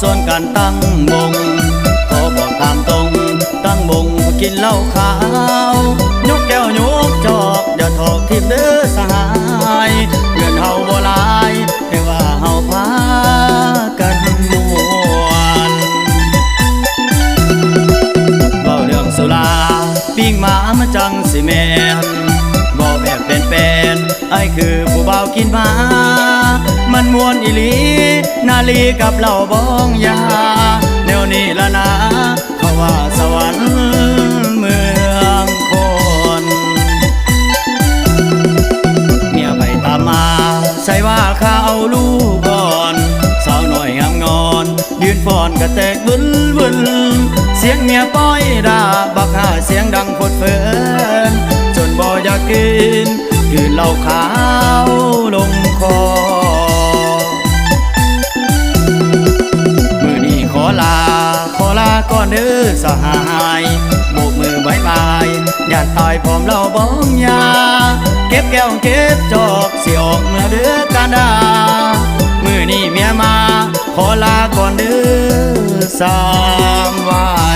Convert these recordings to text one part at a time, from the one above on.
ส่วนกันตั้งวงขอบอกตามตรง ตั้งวงกินเหล้าขาวยกแก้วยกจอกอย่าถอกทิมเด้อสหายเงินเฮาบ่ลายแต่ว่าเฮาพากันมวนเว้าเรื่องสุราปิ้งหมามาจังสิแม่นเว้าแบบเป็นๆไอ้คือผู้เบากินหมา มันมวนอีหลี ลีกับเหล่าบ้องยา แนวนี้ละนะเขาว่าสวรรค์เมืองคนเมียไปตามมา ใส่ว่าข้าเอาลูกก่อน สาวหน่อยงามงอน ยืนฟ้อนกระแตกบึนบึนเสียงเมียป้อยดาบักหาเสียงดังฟดเฟินจนบ่อยากกิน คืนเหล้าขาวลงคอ ด้อสหายโบกมือบายบายอย่าตายผมเราบ้องยา เก็บแก้วเก็บจอกสิออกเมื่อเดือกันดา มือนี่เมียมา ขอลาก่อนเด้อสามวัย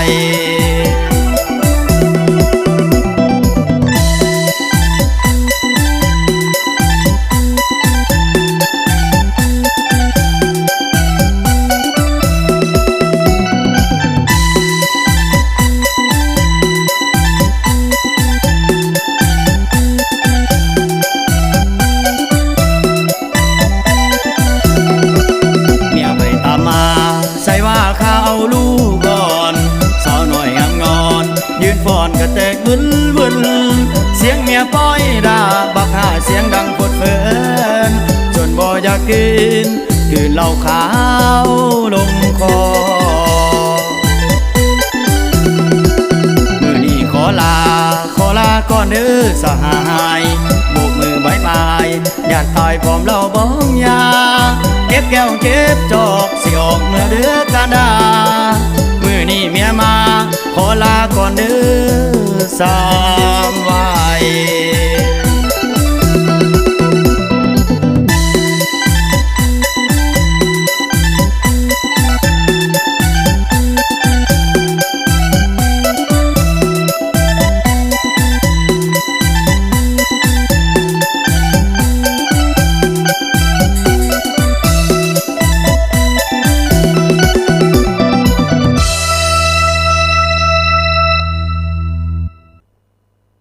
อนกระแตกบึนบึนเสียงเมียป้อยด่าบักหาเสียงดังฟดเฟินจนบ่อยากกินคืนเหล้าขาวลงคอมือนี้ขอลา ขอลาก่อนเด้อสหายโบกมือบายบายอย่าตายพร้อมเราบ้องยา เก็บแก้วเก็บจอกสิออกเมื่อเดือกันดา ลาก่อนเด้อสาว